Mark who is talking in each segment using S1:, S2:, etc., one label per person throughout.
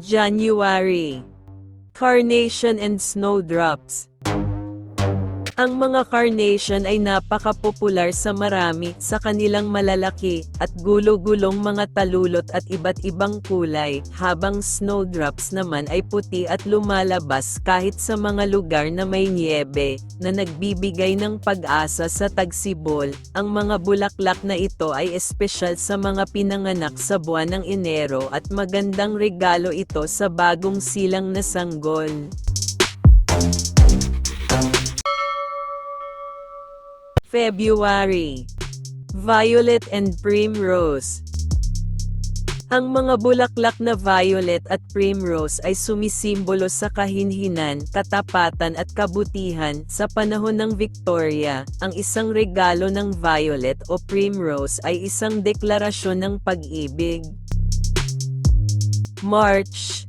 S1: January. Carnation and Snowdrops Ang mga carnation ay napaka-popular sa marami sa kanilang malalaki at gulo-gulong mga talulot at iba't ibang kulay, habang snowdrops naman ay puti at lumalabas kahit sa mga lugar na may niebe, na nagbibigay ng pag-asa sa tagsibol. Ang mga bulaklak na ito ay espesyal sa mga pinanganak sa buwan ng Enero at magandang regalo ito sa bagong silang na sanggol. February Violet and Primrose Ang mga bulaklak na violet at primrose ay sumisimbolo sa kahinhinan, katapatan at kabutihan sa panahon ng Victoria. Ang isang regalo ng violet o primrose ay isang deklarasyon ng pag-ibig. March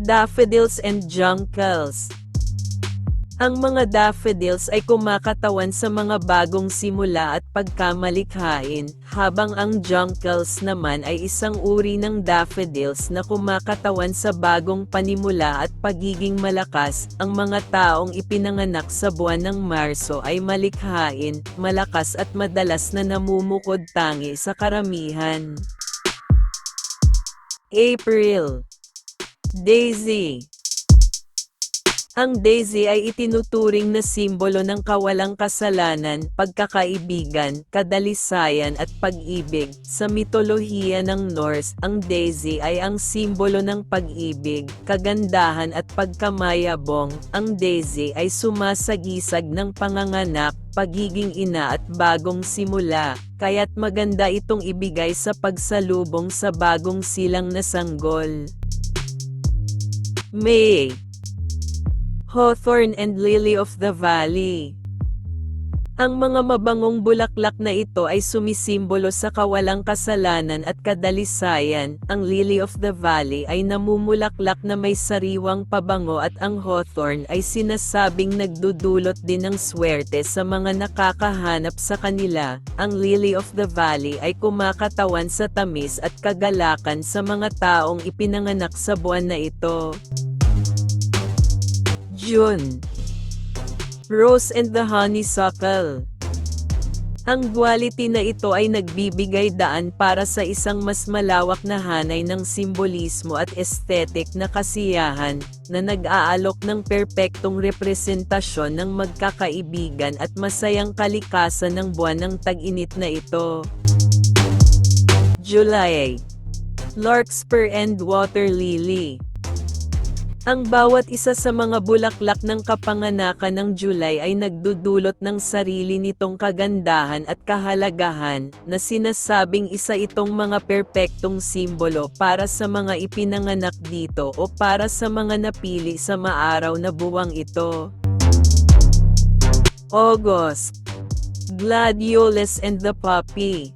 S1: Daffodils and Jonquils ang mga daffodils ay kumakatawan sa mga bagong simula at pagkamalikhain, habang ang jonquils naman ay isang uri ng daffodils na kumakatawan sa bagong panimula at pagiging malakas. Ang mga taong ipinanganak sa buwan ng Marso ay malikhain, malakas at madalas na namumukod tangi sa karamihan. April Daisy ang daisy ay itinuturing na simbolo ng kawalang kasalanan, pagkakaibigan, kadalisayan at pag-ibig. Sa mitolohiya ng Norse, ang daisy ay ang simbolo ng pag-ibig, kagandahan at pagkamayabong. Ang daisy ay sumasagisag ng panganganak, pagiging ina at bagong simula, kaya't maganda itong ibigay sa pagsalubong sa bagong silang na sanggol. May Hawthorn and Lily of the Valley. Ang mga mabangong bulaklak na ito ay sumisimbolo sa kawalang kasalanan at kadalisayan. Ang Lily of the Valley ay namumulaklak na may sariwang pabango at ang hawthorn ay sinasabing nagdudulot din ng swerte sa mga nakakahanap sa kanila. Ang Lily of the Valley ay kumakatawan sa tamis at kagalakan sa mga taong ipinanganak sa buwan na ito. June. Rose and the Honeysuckle. Ang duality na ito ay nagbibigay daan para sa isang mas malawak na hanay ng simbolismo at aesthetic na kasiyahan, na nag-aalok ng perpektong representasyon ng magkakaibigan at masayang kalikasan ng buwan ng tag-init na ito. July Larkspur and Water Lily ang bawat isa sa mga bulaklak ng kapanganakan ng July ay nagdudulot ng sarili nitong kagandahan at kahalagahan, na sinasabing isa itong mga perpektong simbolo para sa mga ipinanganak dito o para sa mga napili sa maaraw na buwang ito. August Gladiolus and the Poppy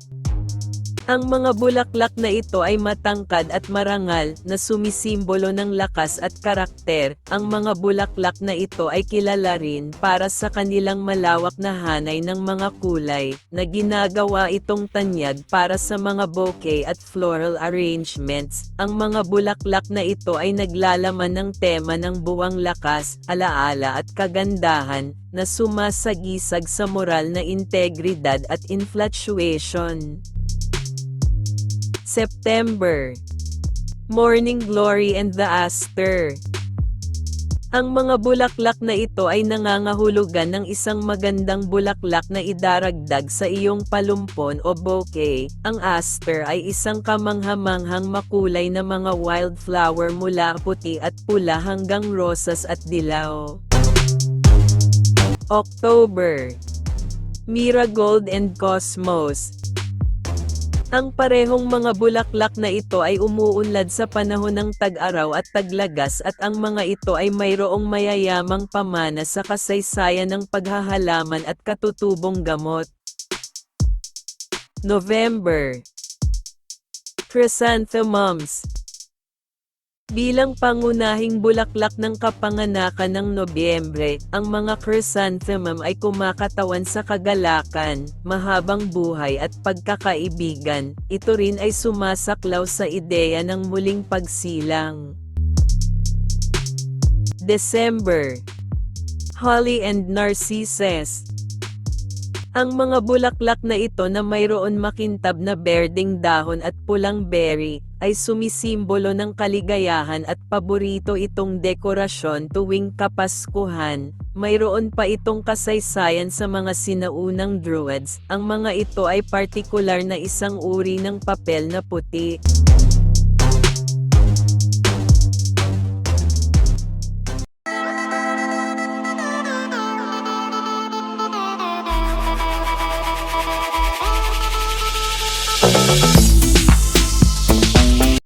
S1: ang mga bulaklak na ito ay matangkad at marangal na sumisimbolo ng lakas at karakter. Ang mga bulaklak na ito ay kilala rin para sa kanilang malawak na hanay ng mga kulay na ginagawa itong tanyag para sa mga bouquet at floral arrangements. Ang mga bulaklak na ito ay naglalaman ng tema ng buwang lakas, alaala at kagandahan na sumasagisag sa moral na integridad at infatuation. September Morning Glory and the Aster ang mga bulaklak na ito ay nangangahulugan ng isang magandang bulaklak na idaragdag sa iyong palumpon o bouquet. Ang aster ay isang kamanghamanghang makulay na mga wildflower mula puti at pula hanggang rosas at dilaw. October Miragold and Cosmos ang parehong mga bulaklak na ito ay umuunlad sa panahon ng tag-araw at taglagas at ang mga ito ay mayroong mayayamang pamana sa kasaysayan ng paghahalaman at katutubong gamot. November Chrysanthemums Bilang pangunahing bulaklak ng kapanganakan ng Nobyembre, ang mga chrysanthemum ay kumakatawan sa kagalakan, mahabang buhay at pagkakaibigan. Ito rin ay sumasaklaw sa ideya ng muling pagsilang. December Holly and Narcissus ang mga bulaklak na ito na mayroon makintab na berdeng dahon at pulang berry, ay sumisimbolo ng kaligayahan at paborito itong dekorasyon tuwing Kapaskuhan. Mayroon pa itong kasaysayan sa mga sinaunang druids. Ang mga ito ay partikular na isang uri ng papel na puti.